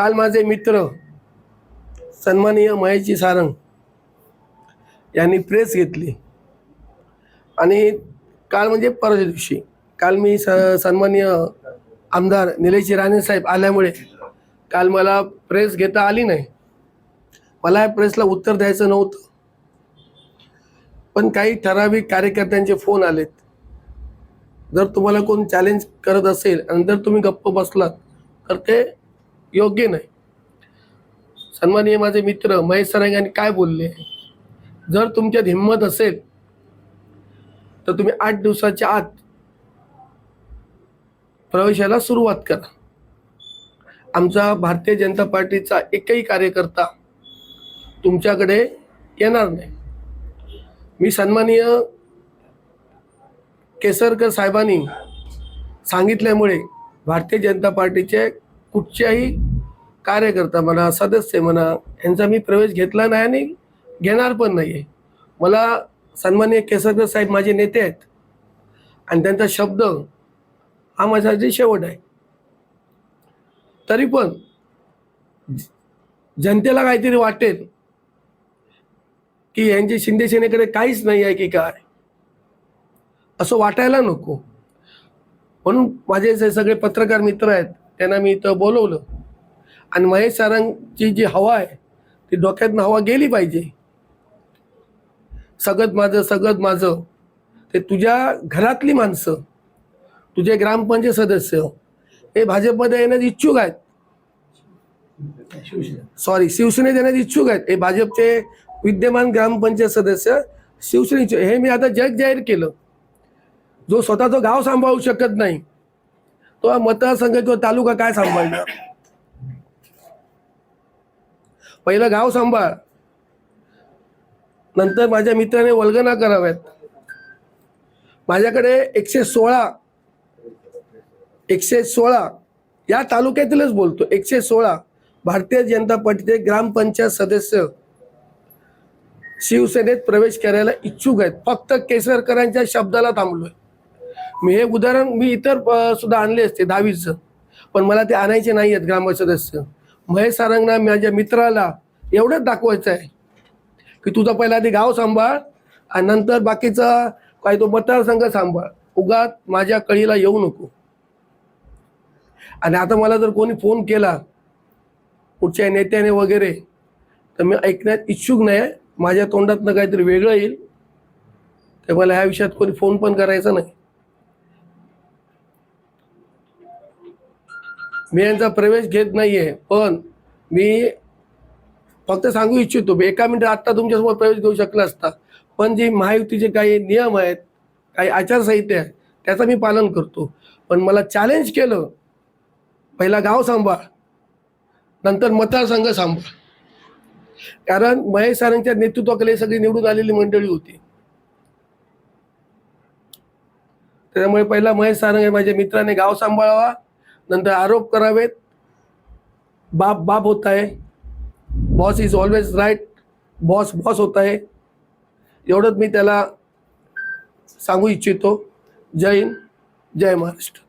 काल माझे मित्र सन्माननीय महेशजी सारंग यांनी प्रेस घेतली. आणि काल म्हणजे परवाच्या दिवशी. काल मी स सन्माननीय आमदार निलेशजी राणेसाहेब आल्यामुळे काल मला प्रेस घेता आली नाही. मला या प्रेसला उत्तर द्यायचं नव्हतं. पण काही ठराविक कार्यकर्त्यांचे फोन आलेत. जर तुम्हाला कोण चॅलेंज करत असेल आणि जर तुम्ही गप्प बसलात तर ते योग्य नाही. सन्माननीय माझे मित्र महेश सरांग यांनी काय बोलले? जर तुमच्यात हिंमत असेल तर तुम्ही आठ दिवसाच्या आत प्रवेशाला सुरुवात करा. आमचा भारतीय जनता पार्टीचा एकही कार्यकर्ता तुमच्याकडे येणार नाही. मी सन्माननीय केसरकर साहेबांनी सांगितल्यामुळे भारतीय जनता पार्टीचे कुठच्याही कार्यकर्ता म्हणा सदस्य म्हणा यांचा मी प्रवेश घेतला नाही आणि घेणार पण नाही आहे मला सन्माननीय केसरकर साहेब माझे नेते आहेत. आणि त्यांचा शब्द हा माझ्यासाठी शेवट आहे. तरी पण जनतेला काहीतरी वाटेल की यांची शिंदेसेनेकडे काहीच नाही आहे की काय. असं वाटायला नको. म्हणून माझे जे सगळे पत्रकार मित्र आहेत त्यांना मी इथं बोलवलं. आणि महेश सारंगची जी हवा आहे ती डोक्यातनं हवा गेली पाहिजे. सगळं माझं सगळं माझं. ते तुझ्या घरातली माणसं तुझे ग्रामपंचायत सदस्य हे भाजपमध्ये येण्यास इच्छुक आहेत. सॉरी शिवसेनेत येण्यास इच्छुक आहेत. हे भाजपचे विद्यमान ग्रामपंचायत सदस्य शिवसेनेचे. हे मी आता जग जाहीर केलं. जो स्वतःचं गाव सांभाळू शकत नाही तो हा मतदारसंघ किंवा तालुका काय सांभाळणार? पहिलं गाव सांभाळ. नंतर माझ्या मित्राने वल्गना कराव्यात. माझ्याकडे एकशे सोळा एकशे सोळा या तालुक्यातीलच बोलतो. एकशे सोळा भारतीय जनता पार्टीचे ग्रामपंचायत सदस्य शिवसेनेत प्रवेश करायला इच्छुक आहेत. फक्त केसरकरांच्या शब्दाला थांबलोय. मी हे उदाहरण मी इतर सुद्धा आणले असते दहावीचं. पण मला ते आणायचे नाही आहेत ग्राम सदस्य. महेश सारंगना माझ्या मित्राला एवढंच दाखवायचं आहे की तुझा पहिला आधी गाव सांभाळ आणि नंतर बाकीचा काय तो मतदारसंघ सांभाळ. उगात माझ्या कळीला येऊ नको. आणि आता मला जर कोणी फोन केला कुठच्या नेत्याने वगैरे तर मी ऐकण्यात इच्छुक नाही. माझ्या तोंडातनं काहीतरी वेगळं येईल. तर मला ह्या विषयात कोणी फोन पण करायचा नाही. मी यांचा प्रवेश घेत नाहीये पण मी फक्त सांगू इच्छितो मी एका मिनिटात आत्ता तुमच्यासमोर प्रवेश घेऊ शकला असता. पण जे महायुतीचे काही नियम आहेत काही आचारसंहिता आहे त्याचं मी पालन करतो. पण मला चॅलेंज केलं पहिला गाव सांभाळ नंतर मतदारसंघ सांभाळ. कारण महेश सारंगच्या नेतृत्वाकडे सगळी निवडून आलेली मंडळी होती. त्याच्यामुळे पहिला महेश सारंग माझ्या मित्राने गाव सांभाळावा नंतर आरोप करावेत. बाप बाप होत आहे. Boss is always right boss boss होत आहे. एवढंच मी त्याला सांगू इच्छितो. जय हिंद जय महाराष्ट्र.